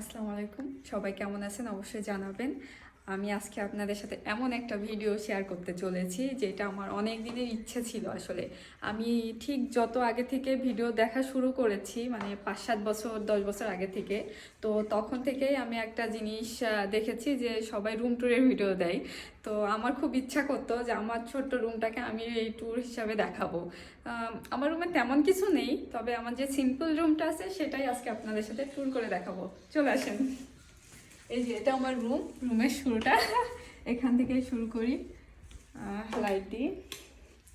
আসসালামু আলাইকুম। সবাই কেমন আছেন? অবশ্যই জানাবেন। আমি আজকে আপনাদের সাথে এমন একটা ভিডিও শেয়ার করতে চলেছি, যেটা আমার অনেক দিনের ইচ্ছে ছিল আসলে। আমি ঠিক যত আগে থেকে ভিডিও দেখা শুরু করেছি মানে পাঁচ সাত বছর, দশ বছর আগে থেকে, তো তখন থেকেই আমি একটা জিনিস দেখেছি যে সবাই রুম ট্যুরের ভিডিও দেয়। তো আমার খুব ইচ্ছা করতো যে আমার ছোট্ট রুমটাকে আমি এই ট্যুর হিসাবে দেখাবো। আমার রুমে তেমন কিছু নেই, তবে আমার যে সিম্পল রুমটা আছে, সেটাই আজকে আপনাদের সাথে ট্যুর করে দেখাবো। চলে আসেন। এই যে, এটা আমার রুম রুমের শুরুটা। এখান থেকে শুরু করি লাইট দিয়ে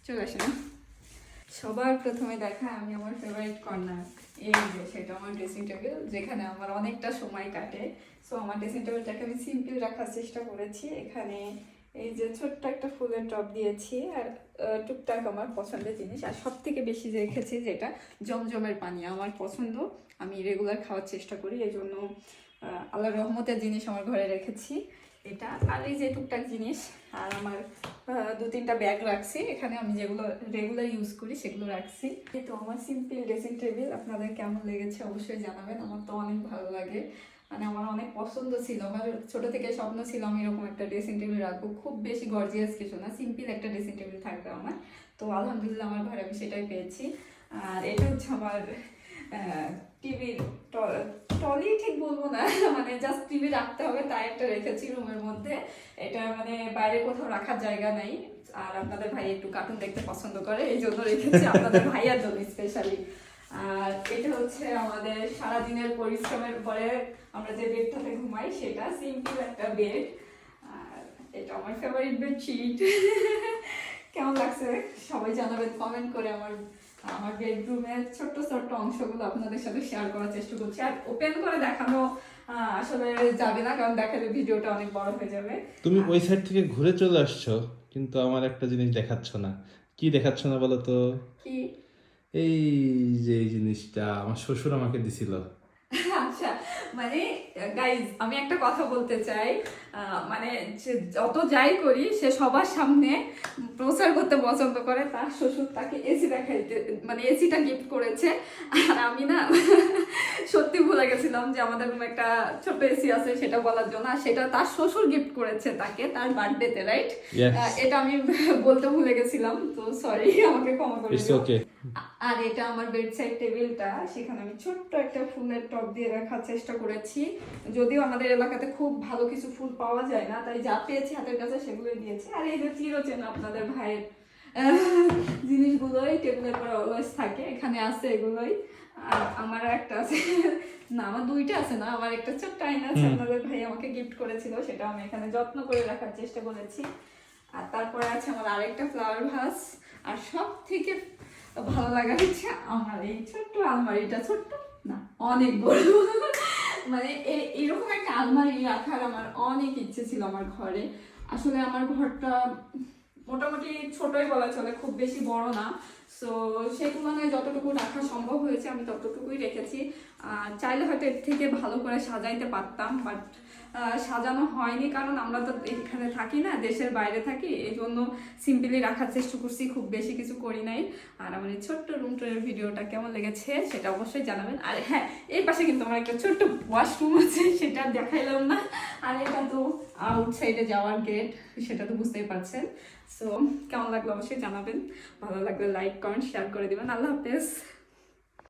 চলে আসেন সবার প্রথমে দেখা আমি আমার ফেভারিট কর্নার এই যে, সেটা আমার ড্রেসিং টেবিল যেখানে আমার অনেকটা সময় কাটে। সো আমার ড্রেসিং টেবিলটাকে আমি সিম্পল রাখার চেষ্টা করেছি। এখানে এই যে, ছোট্ট একটা ফুলের টপ দিয়েছি। আর টুকটাক আমার পছন্দের জিনিস। আর সব থেকে বেশি রেখেছি, যেটা জমজমের পানি। আমার পছন্দ। আমি রেগুলার খাওয়ার চেষ্টা করি। এই জন্য আল্লাহর রহমতের জিনিস আমার ঘরে রেখেছি। এটা আর এই যে টুকটাক জিনিস, আর আমার দু তিনটা ব্যাগ রাখছি। এখানে আমি যেগুলো রেগুলার ইউজ করি সেগুলো রাখছি। তো আমার সিম্পল ড্রেসিং টেবিল আপনাদের কেমন লেগেছে অবশ্যই জানাবেন। আমার তো অনেক ভালো লাগে। মানে আমার অনেক পছন্দ ছিল। আমার ছোট থেকে স্বপ্ন ছিল আমি এরকম একটা ড্রেসিং টেবিল রাখব। খুব বেশি গর্জিয়াস কিছু না সিম্পল একটা ড্রেসিং টেবিল থাকবে আমার। তো আলহামদুলিল্লাহ আমার ঘরে আমি সেটাই পেয়েছি। আর এটা হচ্ছে আমার টিভির টলি ঠিক বলব না মানে জাস্ট টিভি রাখতে হবে তাই একটা রেখেছি রুমের মধ্যে। এটা মানে বাইরে কোথাও রাখার জায়গা নাই আর আপনাদের ভাই একটু কার্টুন দেখতে পছন্দ করে এই জন্য রেখেছি আপনাদের ভাইয়ার জন্য স্পেশালি আর এটা হচ্ছে আমাদের সারাদিনের পরিশ্রমের পরে আমরা যে বেডটাতে ঘুমাই সেটা সিম্পল একটা বেড আর এটা আমার ফেভারিট বেডশিট কেমন লাগছে? সবাই জানাবেন কমেন্ট করে আমার আমার বেডরুমের ছোট্ট ছোট্ট অংশগুলো আপনাদের সাথে শেয়ার করার চেষ্টা করছি। আর ওপেন করে দেখানো আসলে যাবে না কারণ দেখালে ভিডিওটা অনেক বড় হয়ে যাবে। তুমি ওই সাইড থেকে ঘুরে চলে আসছো কিন্তু আমার একটা জিনিস দেখাচ্ছ না। কি দেখাচ্ছ না বলো তো? কি? এই যে জিনিসটা আমার শ্বশুর আমাকে দিছিল। মানে গাইজ আমি একটা কথা বলতে চাই। মানে যত যাই করি, সে সবার সামনে প্রচার করতে পছন্দ করে, তার শ্বশুর তাকে এসি দেখাইতে মানে এসিটা গিফট করেছে। আর আমি না গেছিলাম যে আমাদের রুমে একটা ছোট এসি আছে সেটা বলার জন্য। আর সেটা তার শ্বশুর গিফট করেছে তাকে তার বার্থডেতে রাইট এটা আমি বলতে ভুলে গেছিলাম তো সরি আমাকে ক্ষমা করে দিও। আর এটা আমার বেডসাইড টেবিলটা সেখানে আমি ছোট্ট একটা ফুলের টপ দিয়ে রাখার চেষ্টা করেছি। যদিও আমাদের এলাকাতে খুব ভালো কিছু ফুল পাওয়া যায় না তাই যা পেয়েছি হাতের কাছে সেগুলো দিয়েছি। আর এই যে চিরচেন আপনাদের ভাইয়ের জিনিসগুলোই টেবিলের পরে অলওয়েজ থাকে এখানে আছে এগুলোই। আর আমার একটা আছে। না আমার দুইটা আছে না আমার একটা ছোট্ট আইনা আছে আপনাদের ভাই আমাকে গিফট করেছিল সেটা আমি এখানে যত্ন করে রাখার চেষ্টা করেছি। আর তারপরে আছে আমার আরেকটা ফ্লাওয়ার ভাস আর সব থেকে ভালো লাগা হচ্ছে আমার এই ছোট্ট আলমারিটা ছোট্ট? না অনেক বড়। মানে এরকম একটা আলমারি রাখার আমার অনেক ইচ্ছে ছিল আমার ঘরে। আসলে আমার ঘরটা মোটামুটি ছোটই বলা চলে খুব বেশি বড় না। সো সেই তুলনায় যতটুকু রাখা সম্ভব হয়েছে আমি ততটুকুই রেখেছি। চাইলে হয়তো এর থেকে ভালো করে সাজাইতে পারতাম বাট সাজানো হয়নি কারণ আমরা তো এখানে থাকি না, দেশের বাইরে থাকি এই জন্য সিম্পলি রাখার চেষ্টা করছি, খুব বেশি কিছু করি নাই। আর আমার এই ছোট্ট রুম টুরের ভিডিওটা কেমন লেগেছে সেটা অবশ্যই জানাবেন। আর হ্যাঁ এই পাশে কিন্তু আমার একটা ছোট্ট ওয়াশরুম আছে, সেটা দেখাইলাম না। আর এটা তো আউটসাইডে যাওয়ার গেট সেটা তো বুঝতেই পারছেন। সো কেমন লাগল অবশ্যই জানাবেন। ভালো লাগলে লাইক কমেন্ট শেয়ার করে দেবেন। আল্লাহ হাফেজ।